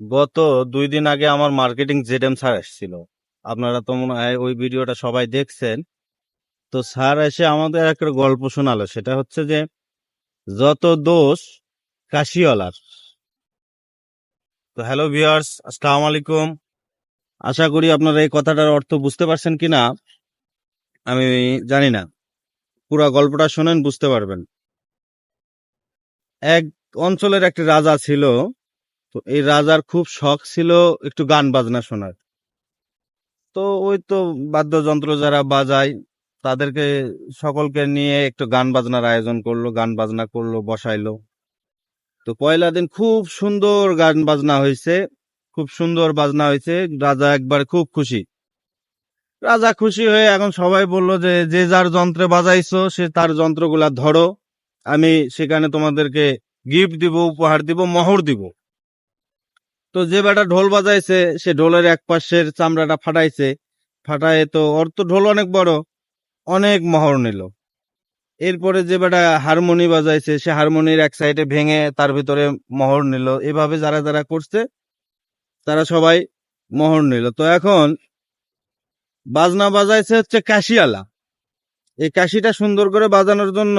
গত দুই দিন আগে আমার মার্কেটিং জেডএম স্যার এসেছিল। আপনারা তো মনে হয় ওই ভিডিওটা সবাই দেখছেন। তো স্যার এসে আমাদের একটা গল্প শোনালো, সেটা হচ্ছে যে, যত দোষ কাশিওয়ালার। তো হ্যালো ভিউয়ার্স, আসসালামু আলাইকুম। আশা করি আপনারা এই কথাটার অর্থ বুঝতে পারছেন কিনা, আমি জানি না। পুরো গল্পটা শোনেন, বুঝতে পারবেন। এক অঞ্চলের একটি রাজা ছিল তো এই রাজার খুব শখ ছিল একটু গান বাজনা শোনার। তো ওই তো বাদ্যযন্ত্র যারা বাজায়, তাদেরকে সকলকে নিয়ে একটু গান বাজনার আয়োজন করল, গান বাজনা করল, বসাইলো। তো পয়লা দিন খুব সুন্দর গান বাজনা হয়েছে, খুব সুন্দর বাজনা হয়েছে, রাজা একবার খুব খুশি। রাজা খুশি হয়ে এখন সবাই বলল যে যে যার যন্ত্রে বাজাইছো, সে তার যন্ত্রগুলা ধরো, আমি সেখানে তোমাদেরকে গিফট দিব, উপহার দিব, মোহর দিব। তো যে বেটা ঢোল বাজাইছে, সে ঢোলের এক পাশের চামড়াটা ফাটাইছে। ফাটায় তো ওর তো ঢোল অনেক বড়, অনেক মহর নিল। এরপরে যে বেটা হারমোনি বাজাইছে, সে হারমোনির এক সাইডে ভেঙে তার ভিতরে মহর নিল। এভাবে যারা যারা করছে, তারা সবাই মহর নিল। তো এখন বাজনা বাজাইছে হচ্ছে কাশিয়ালা এই কাশিটা সুন্দর করে বাজানোর জন্য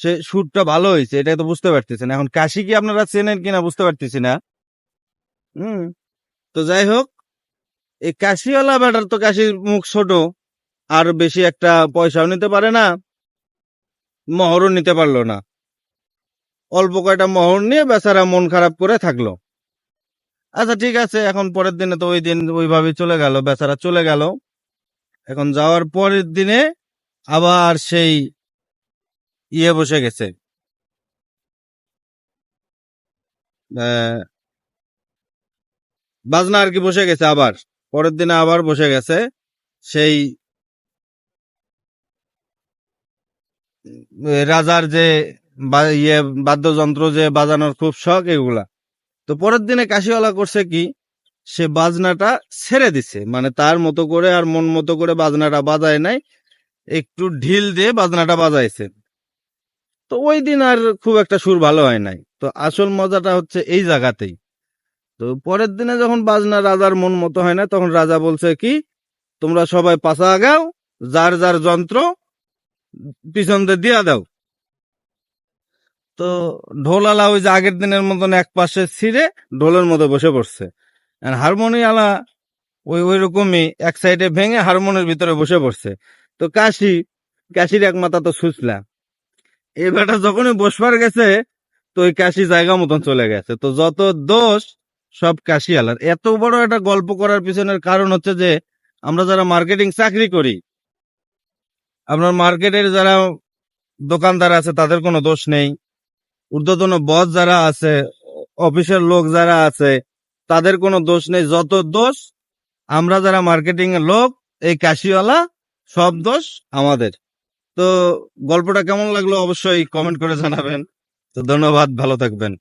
সে সুরটা ভালো হয়েছে এটা তো বুঝতে পারতেছেন। এখন কাশি কি আপনারা চেনেন কিনা বুঝতে পারতেছি না। তো যাই হোক এই কাশিওয়ালা ব্যাটার তো কাশির মুখ ছোট আর বেশি একটা পয়সাও নিতে পারে না মহরও নিতে পারল না। অল্প কয়টা মহর নিয়ে বেচারা মন খারাপ করে থাকল। আচ্ছা ঠিক আছে এখন পরের দিনে তো ওই দিন ওইভাবে চলে গেল বেচারা চলে গেল। এখন যাওয়ার পরের দিনে আবার সেই ইয়ে বসে গেছে। আহ, বাজনা আর কি বসে গেছে আবার। পরের দিনে আবার বসে গেছে। সেই রাজার যে ইয়ে বাদ্যযন্ত্র যে বাজানোর খুব শখ এগুলা। তো পরের দিনে কাশিওয়ালা করছে কি, সে বাজনাটা ছেড়ে দিছে। মানে তার মতো করে আর মন মতো করে বাজনাটা বাজায় নাই। একটু ঢিল দিয়ে বাজনাটা বাজাইছে। তো ওই দিন আর খুব একটা সুর ভালো হয় নাই। তো আসল মজাটা হচ্ছে এই জায়গাতেই। তো পরের দিনে যখন বাজনা রাজার মন মতো হয় না, তখন রাজা বলছে কি, তোমরা সবাই পাশা আগাও, যার যার যন্ত্র পিছন দিয়ে দিয়া দাও। তো ঢোলালা ওই যে আগের দিনের মতন এক পাশে ছিঁড়ে ঢোলের মতো বসে পড়ছে। হারমোনিয়ালা ওই ওই রকমই এক সাইডে ভেঙে হারমোনিয়ার ভিতরে বসে পড়ছে। তো কাশি, কাশির এক তো সুচলা। এবারটা যখনই বসবার গেছে, তো ওই কাশি জায়গা মতন চলে গেছে। তো যত দোষ সব কাশি আলার এত বড় একটা গল্প করার পিছনের কারণ হচ্ছে যে, আমরা যারা মার্কেটিং চাকরি করি, আপনার মার্কেটের যারা দোকানদার আছে, তাদের কোনো দোষ নেই। ঊর্ধ্বতন বস যারা আছে, অফিসের লোক যারা আছে, তাদের কোনো দোষ নেই। যত দোষ আমরা যারা মার্কেটিং এর লোক, এই কাশিওয়ালা সব দোষ আমাদের। তো গল্পটা কেমন লাগল অবশ্যই কমেন্ট করে জানাবেন। তো ধন্যবাদ, ভালো থাকবেন।